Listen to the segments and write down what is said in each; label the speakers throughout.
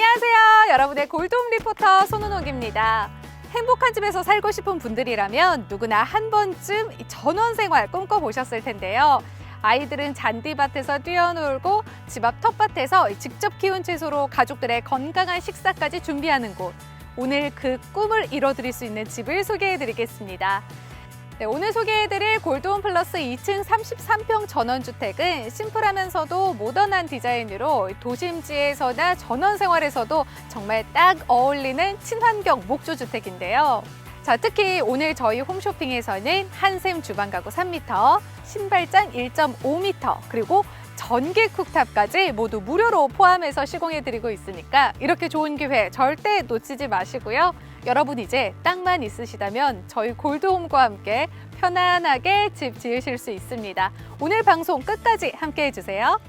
Speaker 1: 안녕하세요. 여러분의 골드홈 리포터 손은옥입니다. 행복한 집에서 살고 싶은 분들이라면 누구나 한 번쯤 이 전원 생활 꿈꿔보셨을 텐데요. 아이들은 잔디밭에서 뛰어놀고 집 앞 텃밭에서 직접 키운 채소로 가족들의 건강한 식사까지 준비하는 곳. 오늘 그 꿈을 이뤄드릴 수 있는 집을 소개해드리겠습니다. 네, 오늘 소개해드릴 골드홈 플러스 2층 33평 전원주택은 심플하면서도 모던한 디자인으로 도심지에서나 전원 생활에서도 정말 딱 어울리는 친환경 목조주택인데요. 자, 특히 오늘 저희 홈쇼핑에서는 한샘 주방 가구 3m, 신발장 1.5m, 그리고 전기 쿡탑까지 모두 무료로 포함해서 시공해드리고 있으니까 이렇게 좋은 기회 절대 놓치지 마시고요. 여러분 이제 땅만 있으시다면 저희 골드홈과 함께 편안하게 집 지으실 수 있습니다. 오늘 방송 끝까지 함께 해주세요.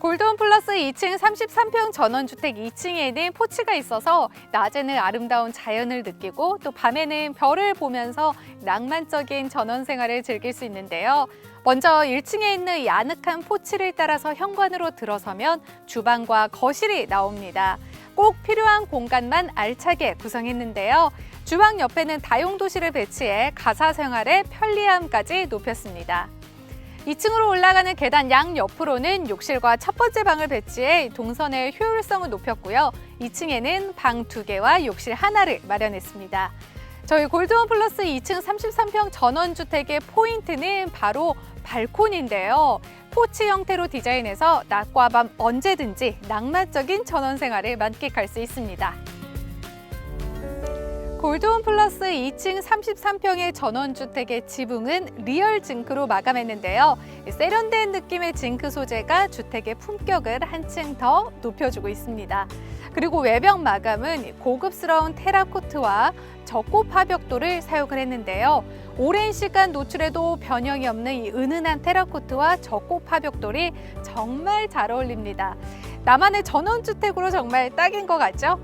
Speaker 1: 골드홈 플러스 2층 33평 전원주택 2층에는 포치가 있어서 낮에는 아름다운 자연을 느끼고 또 밤에는 별을 보면서 낭만적인 전원 생활을 즐길 수 있는데요. 먼저 1층에 있는 이 아늑한 포치를 따라서 현관으로 들어서면 주방과 거실이 나옵니다. 꼭 필요한 공간만 알차게 구성했는데요. 주방 옆에는 다용도실을 배치해 가사 생활의 편리함까지 높였습니다. 2층으로 올라가는 계단 양 옆으로는 욕실과 첫 번째 방을 배치해 동선의 효율성을 높였고요. 2층에는 방 두 개와 욕실 하나를 마련했습니다. 저희 골드원 플러스 2층 33평 전원주택의 포인트는 바로 발코니인데요. 포치 형태로 디자인해서 낮과 밤 언제든지 낭만적인 전원 생활을 만끽할 수 있습니다. 골드온 플러스 2층 33평의 전원주택의 지붕은 리얼 징크로 마감했는데요. 세련된 느낌의 징크 소재가 주택의 품격을 한층 더 높여주고 있습니다. 그리고 외벽 마감은 고급스러운 테라코트와 적고 파벽돌을 사용을 했는데요. 오랜 시간 노출해도 변형이 없는 이 은은한 테라코트와 적고 파벽돌이 정말 잘 어울립니다. 나만의 전원주택으로 정말 딱인 것 같죠?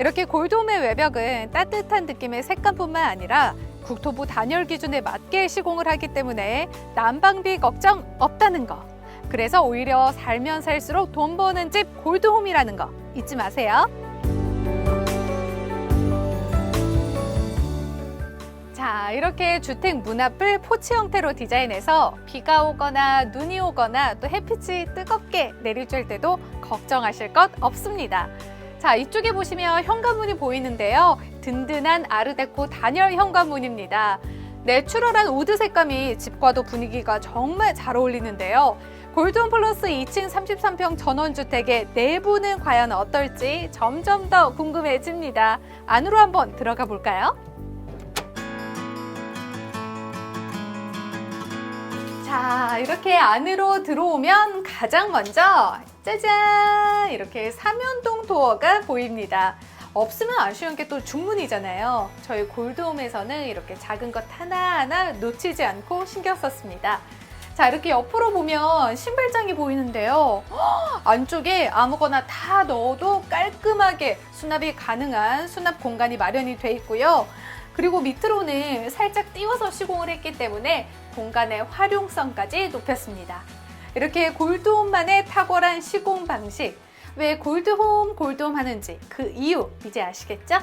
Speaker 1: 이렇게 골드홈의 외벽은 따뜻한 느낌의 색감뿐만 아니라 국토부 단열 기준에 맞게 시공을 하기 때문에 난방비 걱정 없다는 거. 그래서 오히려 살면 살수록 돈 버는 집 골드홈이라는 거 잊지 마세요. 자, 이렇게 주택 문 앞을 포치 형태로 디자인해서 비가 오거나 눈이 오거나 또 햇빛이 뜨겁게 내리쬐 때도 걱정하실 것 없습니다. 자, 이쪽에 보시면 현관문이 보이는데요. 든든한 아르데코 단열 현관문입니다. 내추럴한 우드 색감이 집과도 분위기가 정말 잘 어울리는데요. 골든 플러스 2층 33평 전원주택의 내부는 과연 어떨지 점점 더 궁금해집니다. 안으로 한번 들어가 볼까요? 자, 이렇게 안으로 들어오면 가장 먼저 짜잔! 이렇게 삼연동 도어가 보입니다. 없으면 아쉬운 게 또 중문이잖아요. 저희 골드홈에서는 이렇게 작은 것 하나하나 놓치지 않고 신경 썼습니다. 자, 이렇게 옆으로 보면 신발장이 보이는데요. 헉, 안쪽에 아무거나 다 넣어도 깔끔하게 수납이 가능한 수납 공간이 마련이 돼 있고요. 그리고 밑으로는 살짝 띄워서 시공을 했기 때문에 공간의 활용성까지 높였습니다. 이렇게 골드홈만의 탁월한 시공 방식. 왜 골드홈, 골드홈 하는지 그 이유 이제 아시겠죠?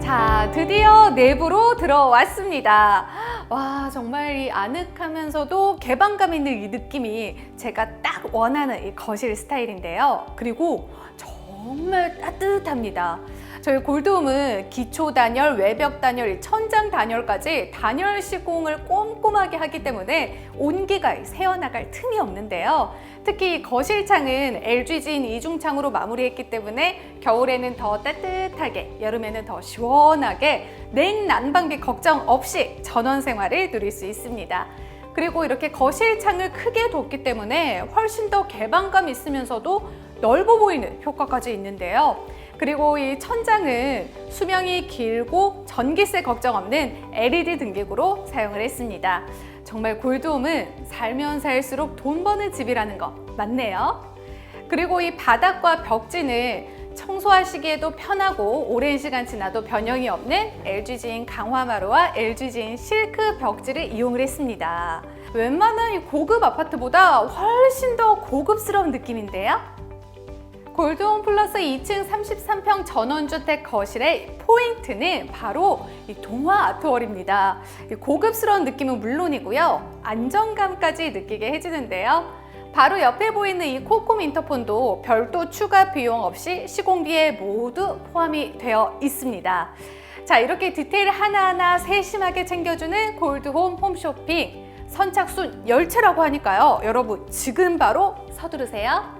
Speaker 1: 자, 드디어 내부로 들어왔습니다. 와, 정말 이 아늑하면서도 개방감 있는 이 느낌이 제가 딱 원하는 이 거실 스타일인데요. 그리고 정말 따뜻합니다. 저희 골드홈은 기초 단열, 외벽 단열, 천장 단열까지 단열 시공을 꼼꼼하게 하기 때문에 온기가 새어나갈 틈이 없는데요. 특히 거실창은 LG진 이중창으로 마무리했기 때문에 겨울에는 더 따뜻하게, 여름에는 더 시원하게 냉난방비 걱정 없이 전원 생활을 누릴 수 있습니다. 그리고 이렇게 거실 창을 크게 뒀기 때문에 훨씬 더 개방감 있으면서도 넓어 보이는 효과까지 있는데요. 그리고 이 천장은 수명이 길고 전기세 걱정 없는 LED 등객으로 사용을 했습니다. 정말 골드홈은 살면 살수록 돈 버는 집이라는 거 맞네요. 그리고 이 바닥과 벽지는 청소하시기에도 편하고 오랜 시간 지나도 변형이 없는 LG진 강화마루와 LG진 실크 벽지를 이용을 했습니다. 웬만한 이 고급 아파트보다 훨씬 더 고급스러운 느낌인데요. 골드홈 플러스 2층 33평 전원주택 거실의 포인트는 바로 이 동화 아트월입니다. 이 고급스러운 느낌은 물론이고요. 안정감까지 느끼게 해주는데요. 바로 옆에 보이는 이 코콤 인터폰도 별도 추가 비용 없이 시공비에 모두 포함이 되어 있습니다. 자, 이렇게 디테일 하나하나 세심하게 챙겨주는 골드홈 홈쇼핑. 선착순 열차라고 하니까요. 여러분, 지금 바로 서두르세요.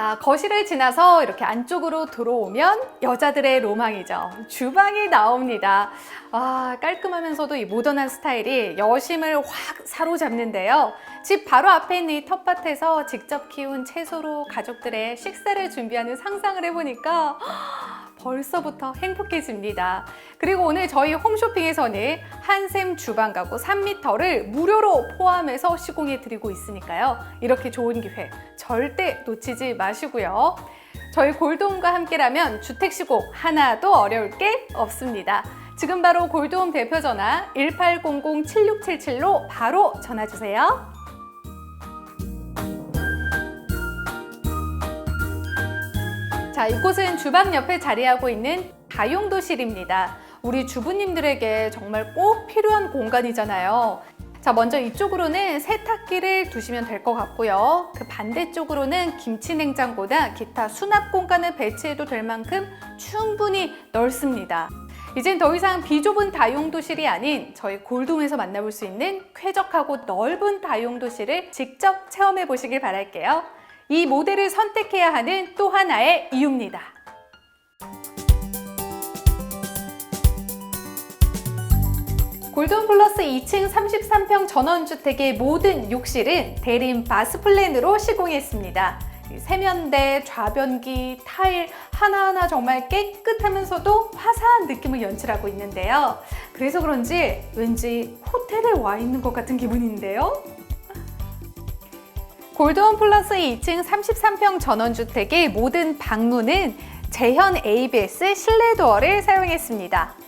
Speaker 1: 자, 거실을 지나서 이렇게 안쪽으로 들어오면 여자들의 로망이죠. 주방이 나옵니다. 아, 깔끔하면서도 이 모던한 스타일이 여심을 확 사로잡는데요. 집 바로 앞에 있는 이 텃밭에서 직접 키운 채소로 가족들의 식사를 준비하는 상상을 해보니까 벌써부터 행복해집니다. 그리고 오늘 저희 홈쇼핑에서는 한샘 주방 가구 3m를 무료로 포함해서 시공해 드리고 있으니까요. 이렇게 좋은 기회 절대 놓치지 마시고요. 저희 골드홈과 함께라면 주택 시공 하나도 어려울 게 없습니다. 지금 바로 골드홈 대표 전화 1800-7677로 바로 전화 주세요. 자, 이곳은 주방 옆에 자리하고 있는 다용도실입니다. 우리 주부님들에게 정말 꼭 필요한 공간이잖아요. 자, 먼저 이쪽으로는 세탁기를 두시면 될 것 같고요. 그 반대쪽으로는 김치 냉장고나 기타 수납 공간을 배치해도 될 만큼 충분히 넓습니다. 이젠 더 이상 비좁은 다용도실이 아닌 저희 골돔에서 만나볼 수 있는 쾌적하고 넓은 다용도실을 직접 체험해 보시길 바랄게요. 이 모델을 선택해야 하는 또 하나의 이유입니다. 골든 플러스 2층 33평 전원주택의 모든 욕실은 대림 바스플랜으로 시공했습니다. 세면대, 좌변기, 타일 하나하나 정말 깨끗하면서도 화사한 느낌을 연출하고 있는데요. 그래서 그런지 왠지 호텔에 와 있는 것 같은 기분인데요. 골드원 플러스 2층 33평 전원주택의 모든 방문은 재현 ABS 실내 도어를 사용했습니다.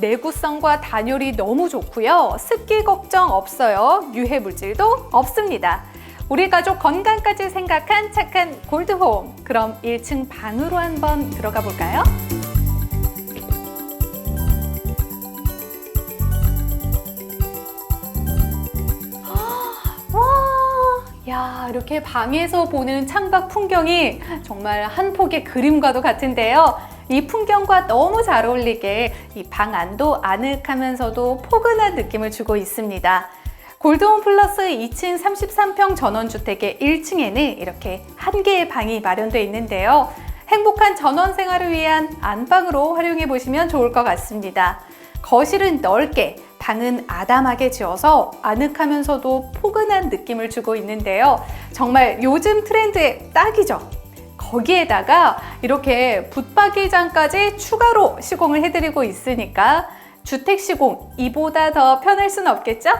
Speaker 1: 내구성과 단열이 너무 좋고요. 습기 걱정 없어요. 유해 물질도 없습니다. 우리 가족 건강까지 생각한 착한 골드홈. 그럼 1층 방으로 한번 들어가 볼까요? 와, 야, 이렇게 방에서 보는 창밖 풍경이 정말 한 폭의 그림과도 같은데요. 이 풍경과 너무 잘 어울리게 이 방 안도 아늑하면서도 포근한 느낌을 주고 있습니다. 골드홈 플러스 2층 33평 전원주택의 1층에는 이렇게 한 개의 방이 마련되어 있는데요. 행복한 전원 생활을 위한 안방으로 활용해 보시면 좋을 것 같습니다. 거실은 넓게, 방은 아담하게 지어서 아늑하면서도 포근한 느낌을 주고 있는데요. 정말 요즘 트렌드에 딱이죠. 거기에다가 이렇게 붙박이장까지 추가로 시공을 해드리고 있으니까 주택 시공 이보다 더 편할 수는 없겠죠?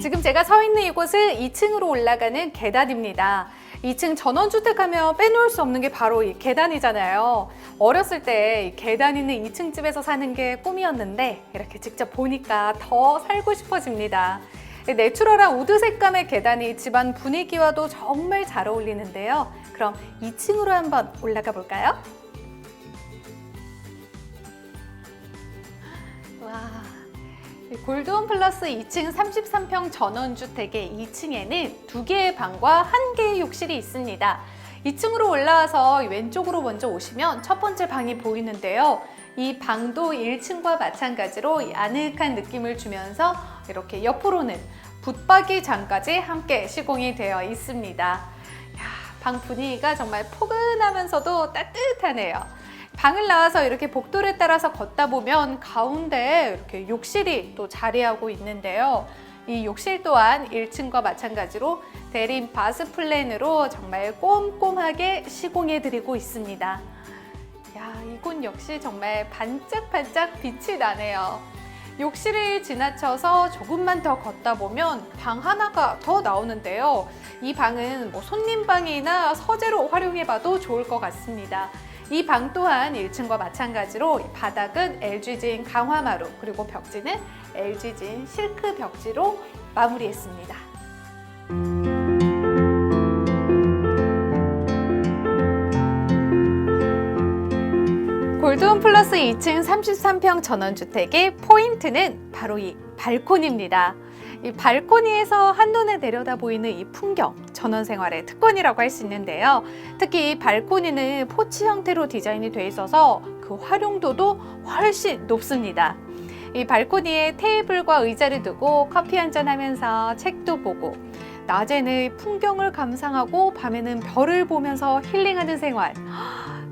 Speaker 1: 지금 제가 서 있는 이곳은 2층으로 올라가는 계단입니다. 2층 전원주택 하면 빼놓을 수 없는 게 바로 이 계단이잖아요. 어렸을 때 계단 있는 2층 집에서 사는 게 꿈이었는데 이렇게 직접 보니까 더 살고 싶어집니다. 내추럴한 우드 색감의 계단이 집안 분위기와도 정말 잘 어울리는데요. 그럼 2층으로 한번 올라가 볼까요? 와. 골드홈 플러스 2층 33평 전원주택의 2층에는 두 개의 방과 한 개의 욕실이 있습니다. 2층으로 올라와서 왼쪽으로 먼저 오시면 첫 번째 방이 보이는데요. 이 방도 1층과 마찬가지로 이 아늑한 느낌을 주면서 이렇게 옆으로는 붙박이장까지 함께 시공이 되어 있습니다. 야, 방 분위기가 정말 포근하면서도 따뜻하네요. 방을 나와서 이렇게 복도를 따라서 걷다 보면 가운데 이렇게 욕실이 또 자리하고 있는데요. 이 욕실 또한 1층과 마찬가지로 대림 바스 플랜으로 정말 꼼꼼하게 시공해 드리고 있습니다. 야, 이곳 역시 정말 반짝반짝 빛이 나네요. 욕실을 지나쳐서 조금만 더 걷다 보면 방 하나가 더 나오는데요. 이 방은 뭐 손님방이나 서재로 활용해봐도 좋을 것 같습니다. 이 방 또한 1층과 마찬가지로 바닥은 LG진 강화마루 그리고 벽지는 LG진 실크 벽지로 마무리했습니다. 골드홈 플러스 2층 33평 전원주택의 포인트는 바로 이 발코니입니다. 이 발코니에서 한눈에 내려다 보이는 이 풍경, 전원생활의 특권이라고 할 수 있는데요. 특히 이 발코니는 포치 형태로 디자인이 돼 있어서 그 활용도도 훨씬 높습니다. 이 발코니에 테이블과 의자를 두고 커피 한잔 하면서 책도 보고 낮에는 풍경을 감상하고 밤에는 별을 보면서 힐링하는 생활.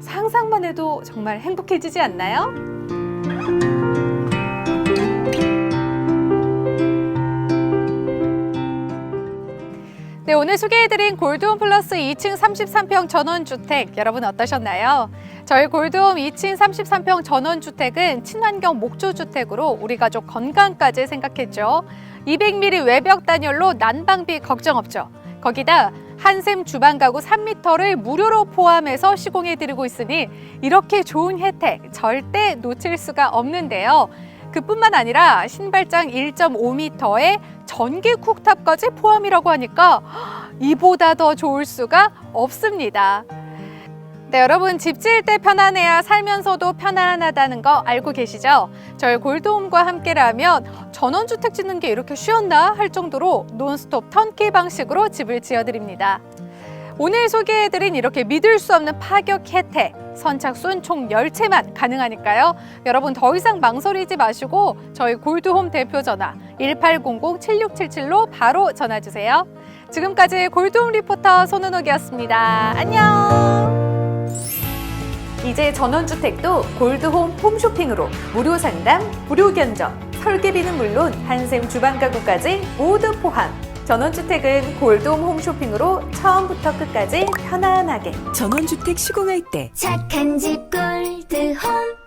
Speaker 1: 상상만 해도 정말 행복해지지 않나요? 네, 오늘 소개해드린 골드홈 플러스 2층 33평 전원주택 여러분 어떠셨나요? 저희 골드홈 2층 33평 전원주택은 친환경 목조주택으로 우리 가족 건강까지 생각했죠. 200mm 외벽 단열로 난방비 걱정 없죠. 거기다 한샘 주방 가구 3m를 무료로 포함해서 시공해드리고 있으니 이렇게 좋은 혜택 절대 놓칠 수가 없는데요. 그뿐만 아니라 신발장 1.5m에 전기 쿡탑까지 포함이라고 하니까 이보다 더 좋을 수가 없습니다. 네, 여러분 집 지을 때 편안해야 살면서도 편안하다는 거 알고 계시죠? 저희 골드홈과 함께라면 전원주택 짓는 게 이렇게 쉬웠나 할 정도로 논스톱 턴키 방식으로 집을 지어드립니다. 오늘 소개해드린 이렇게 믿을 수 없는 파격 혜택 선착순 총 10채만 가능하니까요. 여러분 더 이상 망설이지 마시고 저희 골드홈 대표 전화 1800-7677로 바로 전화 주세요. 지금까지 골드홈 리포터 손은옥이었습니다. 안녕. 이제 전원주택도 골드홈 홈쇼핑으로 무료 상담, 무료 견적, 설계비는 물론 한샘 주방 가구까지 모두 포함. 전원주택은 골드홈 홈쇼핑으로 처음부터 끝까지 편안하게.
Speaker 2: 전원주택 시공할 때.
Speaker 3: 착한 집 골드홈